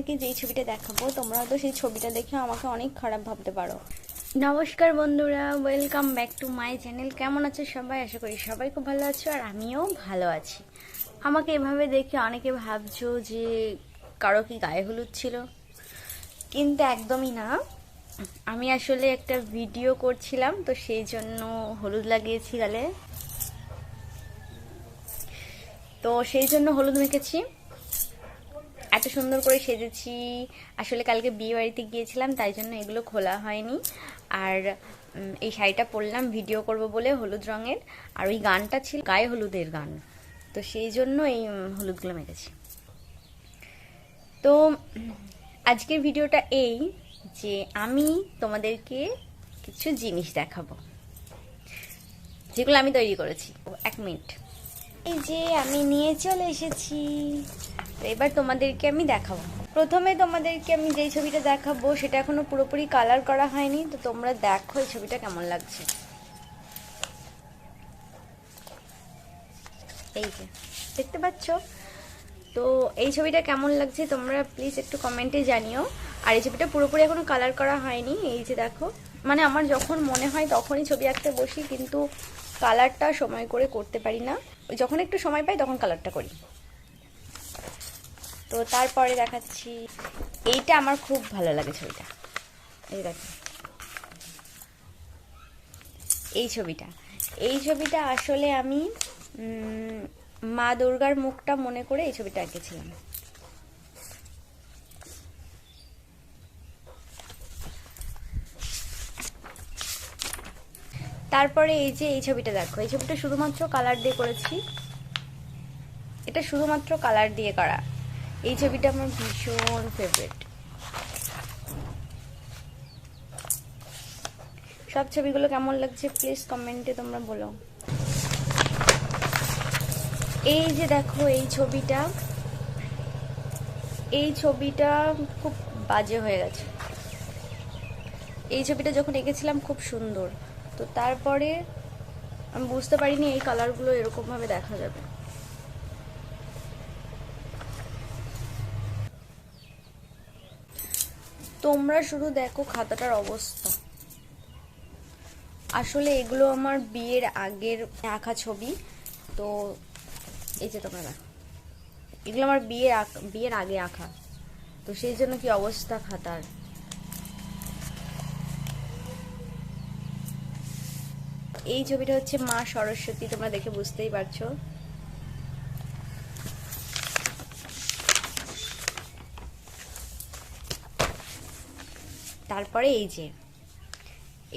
তোমাদেরকে যেই ছবিটা দেখাবো তোমরা তো সেই ছবিটা দেখে আমাকে অনেক খারাপ ভাবতে পারো। নমস্কার বন্ধুরা welcome back to my channel কেমন আছে সবাই? আশা করি সবাই খুব ভালো আছো আর আমিও ভালো আছি। আমাকে এভাবে দেখে অনেকে ভাবছ যে কারও কি গায়ে হলুদ ছিল? কিন্তু একদমই না। আমি আসলে একটা ভিডিও করছিলাম, তো সেই জন্য হলুদ লাগিয়েছি গালে। তো সেই জন্য হলুদ মেখেছি। এত সুন্দর করে সেজেছি। আসলে কালকে বিয়ে বাড়িতে গিয়েছিলাম, তাই জন্য এগুলো খোলা হয়নি। আর এই শাড়িটা পরলাম, ভিডিও করব বলে হলুদ রঙের। আর ওই গানটা ছিল গায়ে হলুদের গান। তো সেই জন্য এই হলুদগুলো মেখেছি। তো, আজকের ভিডিওটা এই যে আমি তোমাদেরকে কিছু জিনিস দেখাবো। যেগুলো আমি তৈরি করেছি। এক মিনিট। এই যে আমি নিয়ে চলে এসেছি। তো এবার তোমাদেরকে আমি দেখাবো। প্রথমে তোমাদেরকে আমি যেই ছবিটা দেখাবো, সেটা এখনও পুরোপুরি কালার করা হয়নি, তো তোমরা দেখো এই ছবিটা কেমন লাগছে। এই যে, দেখতে পাচ্ছ? তো এই ছবিটা কেমন লাগছে তোমরা প্লিজ একটু কমেন্টে জানিও। আর এই ছবিটা পুরোপুরি এখনও কালার করা হয়নি, এই যে দেখো। মানে আমার যখন মনে হয় তখনই ছবি আঁকতে বসি, কিন্তু কালারটা সময় করে করতে পারি না। যখন একটু সময় পাই, তখন কালারটা করি। তো তারপরে দেখাচ্ছি। এইটা আমার খুব ভালো লাগে ছবিটা। এই দেখো। এই ছবিটা। এই ছবিটা আসলে আমি মা দুর্গার মুখটা মনে করে এই ছবিটা এঁকেছিলাম তারপরে এই যে এই ছবিটা দেখো। এই ছবিটা শুধুমাত্র কালার দিয়ে করেছি। এটা শুধুমাত্র কালার দিয়ে করা। এই ছবিটা আমার ভীষণ ফেভারিট সব ছবিগুলো কেমন লাগছে প্লিজ কমেন্টে তোমরা বলো। এই যে দেখো, এই ছবিটা এই ছবিটা খুব বাজে হয়ে গেছে। এই ছবিটা যখন এঁকেছিলাম খুব সুন্দর। তো তারপরে আমি বুঝতে পারিনি এই কালারগুলো এরকমভাবে দেখা যাবে। তোমরা শুধু দেখো খাতাটার অবস্থা। আসলে এগুলো আমার বিয়ের আগের আঁকা ছবি। তো এই যে তোমরা এগুলো আমার বিয়ের বিয়ের আগে আঁকা। তো সেই জন্য কি অবস্থা খাতার? এই ছবিটা হচ্ছে মা সরস্বতী, তোমরা দেখে বুঝতেই পারছ। তারপরে এই যে,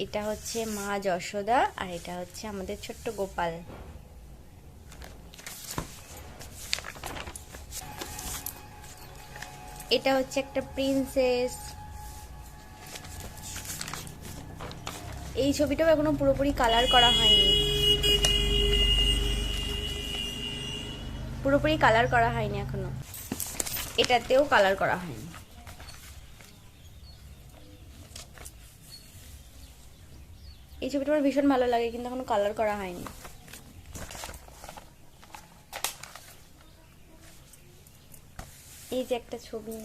এটা হচ্ছে মা যশোদা আর এটা হচ্ছে আমাদের ছোট্ট গোপাল। এটা হচ্ছে একটা প্রিন্সেস এই ছবিটাও এখনও পুরোপুরি কালার করা হয়নি। পুরোপুরি কালার করা হয়নি এখনও। এটাতেও কালার করা হয়নি। এই ছবিটা আমার ভীষণ ভালো লাগে, কিন্তু এখনও কালার করা হয়নি। এই যে একটা ছবি।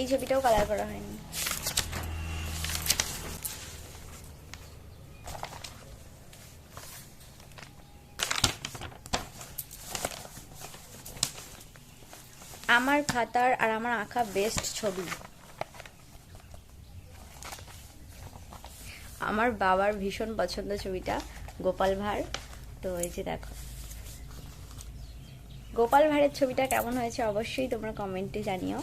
এই ছবিটাও কালার করা হয়নি। আমার খাতার আর আমার আঁকা বেস্ট ছবি। আমার বাবার ভীষণ পছন্দ ছবিটা, গোপাল ভাঁড়। তো এই যে দেখো। গোপাল ভাঁড়ের ছবিটা কেমন হয়েছে অবশ্যই তোমরা কমেন্টে জানিও।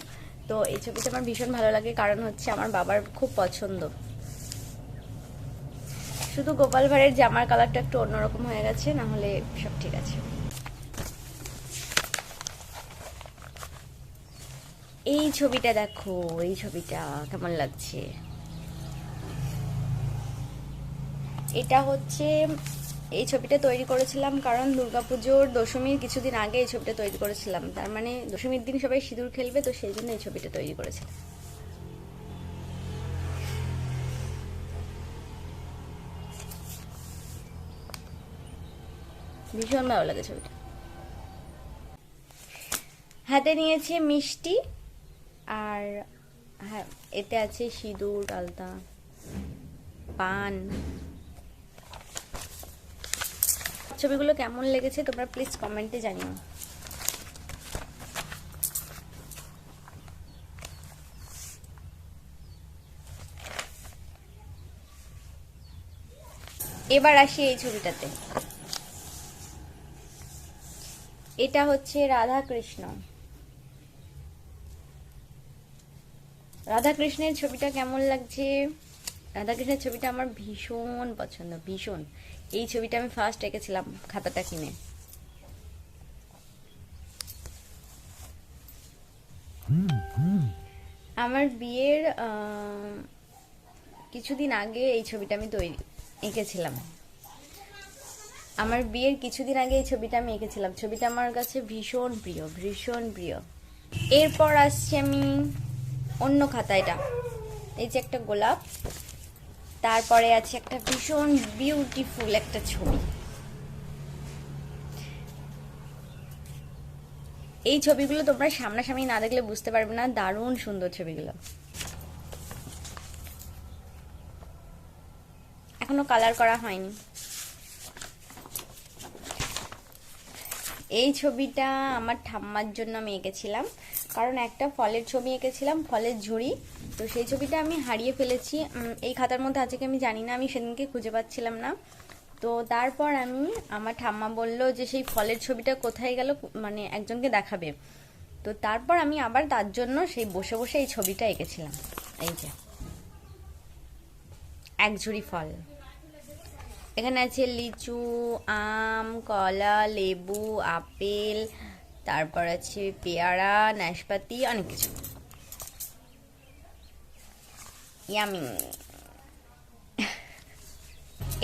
তো এই ছবিটা আমার ভীষণ ভালো লাগে, কারণ হচ্ছে আমার বাবার খুব পছন্দ। শুধু গোপাল ভাঁড়ের জামার কালারটা একটু অন্যরকম হয়ে গেছে না হলে সব ঠিক আছে। এই ছবিটা দেখো, এই ছবিটা কেমন লাগছে? এটা হচ্ছে, এই ছবিটা তৈরি করেছিলাম কারণ দুর্গাপুজোর দশমীর কিছুদিন আগে এই ছবিটা তৈরি করেছিলাম। তার মানে দশমীর দিন সবাই সিঁদুর খেলবে, তো সেই জন্য এই ছবিটা তৈরি করেছিলাম। ভীষণ ভালো লাগে ছবিটা। হাতে নিয়েছে মিষ্টি। আর হ্যাঁ এতে আছে সিঁদুর, আলতা, পান। ছবিগুলো কেমন লেগেছে তোমরা প্লিজ কমেন্টে জানিও। এবার আসি এই ছবিটাতে। এটা হচ্ছে রাধা কৃষ্ণ রাধা কৃষ্ণের ছবিটা কেমন লাগছে? রাধা কৃষ্ণের ছবিটা আমার ভীষণ পছন্দ, ভীষণ। এই ছবিটা আমি ফার্স্ট এঁকেছিলাম খাতাটা কিনে। আমার বিয়ের কিছুদিন আগে এই ছবিটা আমি তৈরি, এঁকেছিলাম। আমার বিয়ের কিছুদিন আগে এই ছবিটা আমি এঁকেছিলাম। ছবিটা আমার কাছে ভীষণ প্রিয় ভীষণ প্রিয়। এরপর আসছি আমি অন্য খাতা এটা। এই যে একটা গোলাপ, তারপরে আছে একটা ভীষণ বিউটিফুল একটা ছবি। এই ছবিগুলো তোমরা সামনাসামনি না দেখলে বুঝতে পারবে না, দারুণ সুন্দর ছবিগুলো। এখনও কালার করা হয়নি। এই ছবিটা আমার ঠাম্মার জন্য আমি এঁকেছিলাম। কারণ একটা ফলের ছবি এঁকেছিলাম, ফলের ঝুড়ি। তো সেই ছবিটা আমি হারিয়ে ফেলেছি। এই খাতার মধ্যে আছে কি আমি জানি না, আমি সেদিনকে খুঁজে পাচ্ছিলাম না। তো তারপর আমি, আমার ঠাম্মা বলল যে সেই ফলের ছবিটা কোথায় গেল মানে একজনকে দেখাবে। তো তারপর আমি আবার তার জন্য সেই বসে বসে এই ছবিটা এঁকেছিলাম। এই যে। এক ঝুড়ি ফল। এখানে আছে লিচু, আম, কলা, লেবু, আপেল তারপর আছে পেয়ারা, নাশপাতি, অনেক কিছু। ইয়ামি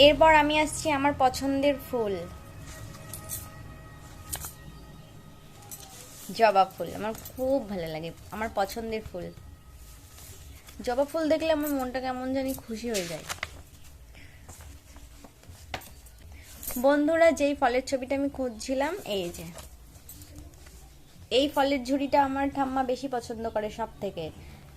এরপর আমি আসছি আমার পছন্দের ফুল। জবা ফুল, আমার খুব ভালো লাগে, আমার পছন্দের ফুল। জবা ফুল দেখলে আমার মনটা কেমন জানি খুশি হয়ে যায়। বন্ধুরা, যেই ফলের ছবিটা আমি খুঁজছিলাম, এই যে। এই ফলের ঝুড়িটা আমার ঠাম্মা বেশি পছন্দ করে সব থেকে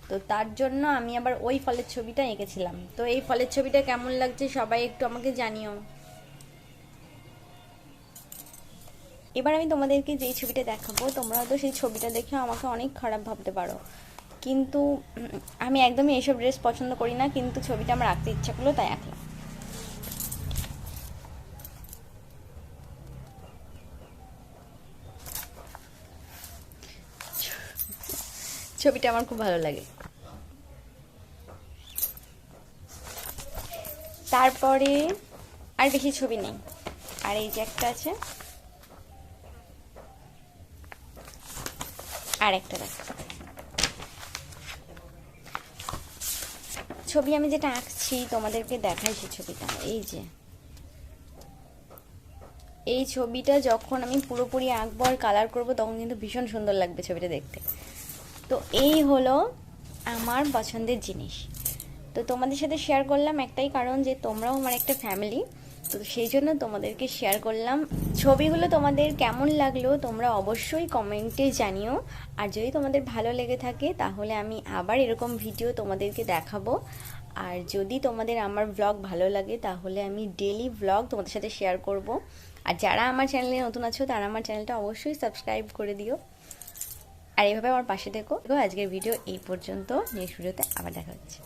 তো তার জন্য আমি আবার ওই ফলের ছবিটা এঁকেছিলাম। তো এই ফলের ছবিটা কেমন লাগছে সবাই একটু আমাকে জানিও। এবার আমি তোমাদেরকে যেই ছবিটা দেখাবো তোমরা তো সেই ছবিটা দেখে আমাকে অনেক খারাপ ভাবতে পারো। কিন্তু আমি একদমই এইসব ড্রেস পছন্দ করি না, কিন্তু ছবিটা আমার আঁকতে ইচ্ছা করল তাই আঁকলাম। ছবিটা আমার খুব ভালো লাগে। তারপরে আর বেশি ছবি নেই। আর এই যে একটা আছে। আর একটা দেখ। ছবি আমি যেটা আঁকছি, তোমাদেরকে দেখাই সেই ছবিটা। এই যে। এই ছবিটা যখন আমি পুরোপুরি আঁকবো আর কালার করব, তখন কিন্তু ভীষণ সুন্দর লাগবে ছবিটা দেখতে। তো এই হলো আমার পছন্দের জিনিস। তো তোমাদের সাথে শেয়ার করলাম একটাই কারণ যে তোমরাও আমার একটা ফ্যামিলি তো সেই জন্য তোমাদেরকে শেয়ার করলাম। ছবিগুলো তোমাদের কেমন লাগল তোমরা অবশ্যই কমেন্টে জানিও। আর যদি তোমাদের ভালো লেগে থাকে তাহলে আমি আবার এরকম ভিডিও তোমাদেরকে দেখাবো। আর যদি তোমাদের আমার ব্লগ ভালো লাগে তাহলে আমি ডেলি ব্লগ তোমাদের সাথে শেয়ার করব। আর যারা আমার চ্যানেলে নতুন আছো তারা আমার চ্যানেলটা অবশ্যই সাবস্ক্রাইব করে দিও। আর এইভাবে আমার পাশে দেখো দেখো, আজকের ভিডিও এই পর্যন্ত। নেক্সট ভিডিওতে আবার দেখা হচ্ছে।